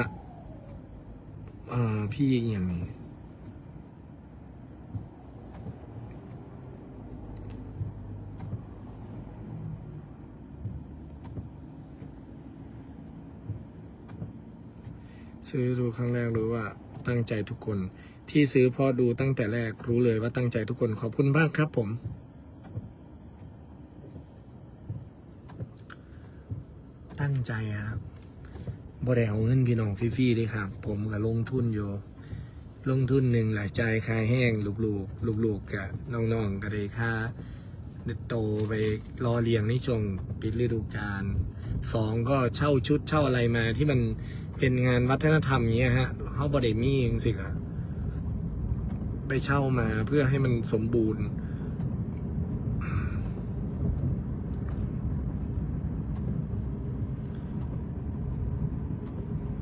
ะเอ่อพี่อย่างนี้ซื้อดูครั้งแรกรู้ว่าตั้งใจทุกคน ที่ซื้อพราะดูตั้งแต่แรกรู้เลยว่าตั้งใจทุกคนขอบคุณมากครับผม ตั้งใจครับ บ่ได้เอาเงินพี่น้องฟรีๆเลยครับ ผมก็ลงทุนอยู่ลงทุนหนึ่งหลายใจายแห้งลูกๆลูกๆกับน้องๆก็ได้ค่าโตไปรอเลี้ยงในช่วงปิดฤดูกาลสองก็เช่าชุดเช่าอะไรมาที่มันเป็นงานวัฒนธรรมเงี้ยฮะเขาบอดมีเองสิครับไปเช่ามาเพื่อให้มันสมบูรณ์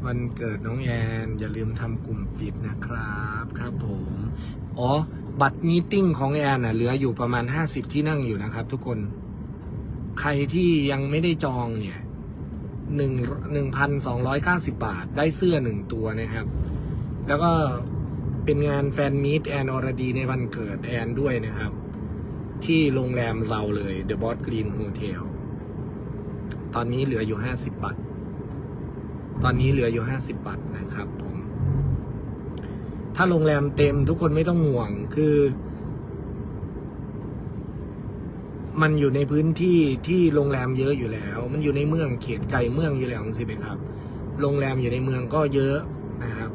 วันเกิดน้องแอน อย่าลืมทำกลุ่มปิดนะครับครับผม อ๋อ บัตรมีติ้งของแอนนะเหลืออยู่ประมาณ 50 ที่นั่งอยู่นะครับ ทุกคน ใครที่ยังไม่ได้จองเนี่ยหนึ่งหนึ่งพันสองร้อยเก้าสิบาท ได้เสื้อหนึ่งตัวนะครับ แล้วก็เป็นงานแฟนมีตแอนอรดีในวันเกิดแอนด้วยนะครับ ที่โรงแรมเราเลย The Boss Green Hotel ตอนนี้เหลืออยู่ 50 บาท ตอนนี้เหลืออยู่50บบาทนะครับผม ถ้าโรงแรมเต็มทุกคนไม่ต้องห่วงคือ มันอยู่ในพื้นที่ที่โรงแรมเยอะอยู่แล้ว มันอยู่ในเมืองเขตไกลเมืองอยู่แล้วสิไหมครับ โรงแรมอยู่ในเมืองก็เยอะนะครับ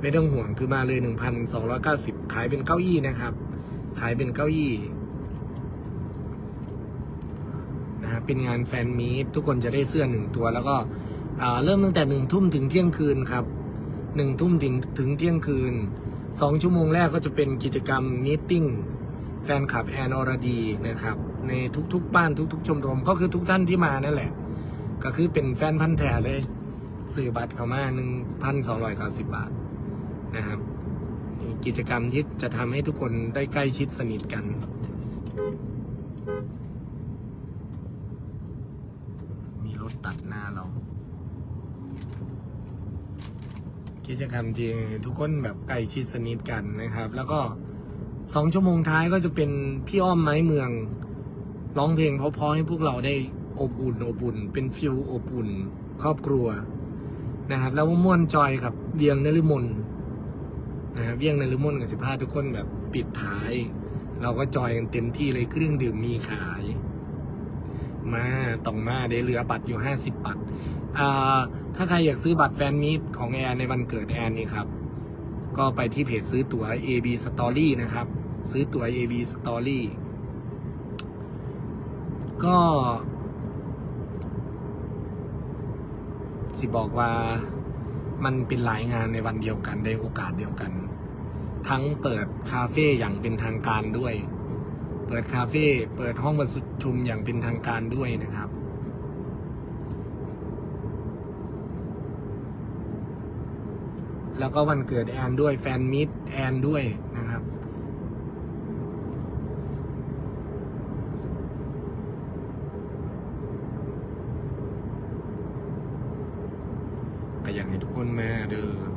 ไม่ต้องห่วงคือมาเลย1,290ขายเป็นเก้าอี้นะครับ ขายเป็นเก้าอี้นะครับเป็นงานแฟนมีตทุกคนจะได้เสื้อหนึ่งตัวแล้วก็ เริ่มตั้งแต่หนึ่งทุ่มถึงเที่ยงคืนครับหนึ่งทุ่มถึงถึงเที่ยงคืนสองชั่วโมงแรกก็จะเป็นกิจกรรมมีติ้งแฟนคลับแอนอรดีนะครับ ในทุกๆบ้านทุก ๆ ชมรมก็คือทุกท่านที่มานั่นแหละ ก็คือเป็นแฟนพันธ์แท้เลยซื้อบัตรเข้ามาหนึ่งพันสองร้อยเก้าสิบบาทนะครับ กิจกรรมที่จะทำให้ทุกคนได้ใกล้ชิดสนิทกันมีรถตัดหน้าเรา กิจกรรมที่ทุกคนแบบใกล้ชิดสนิทกันนะครับ แล้วก็สองชั่วโมงท้ายก็จะเป็นพี่อ้อมไม้เมืองร้องเพลงเพราะๆให้พวกเราได้อบอุ่นอบอุ่น เป็นฟิลอบอุ่น ครอบครัวนะครับ แล้วม่วนจอยกับเวียงนฤมลนะครับเวียงนฤมลกับสิพาทุกคนแบบปิดท้าย เราก็จอยกันเต็มที่เลยเครื่องดื่มมีขาย มาต้องมาได้เหลือบัตรอยู่ 50บัตรอ่าถ้าใครอยากซื้อบัตรแฟนมีตของแอนในวันเกิดแอนนี่ครับ ก็ไปที่เพจซื้อตั๋ว AB Story นะครับ ซื้อตั๋ว AB Story ก็สิบอกว่ามันเป็นหลายงานในวันเดียวกันในโอกาสเดียวกัน ทั้งเปิดคาเฟ่อย่างเป็นทางการด้วย ปิดคาเฟ่เปิดห้องประชุมอย่างเป็นทางการด้วยนะครับแล้วก็วันเกิดแอนด้วยแฟนมิตรแอนด้วยนะครับ ก็อยากให้ทุกคนมาเด้อ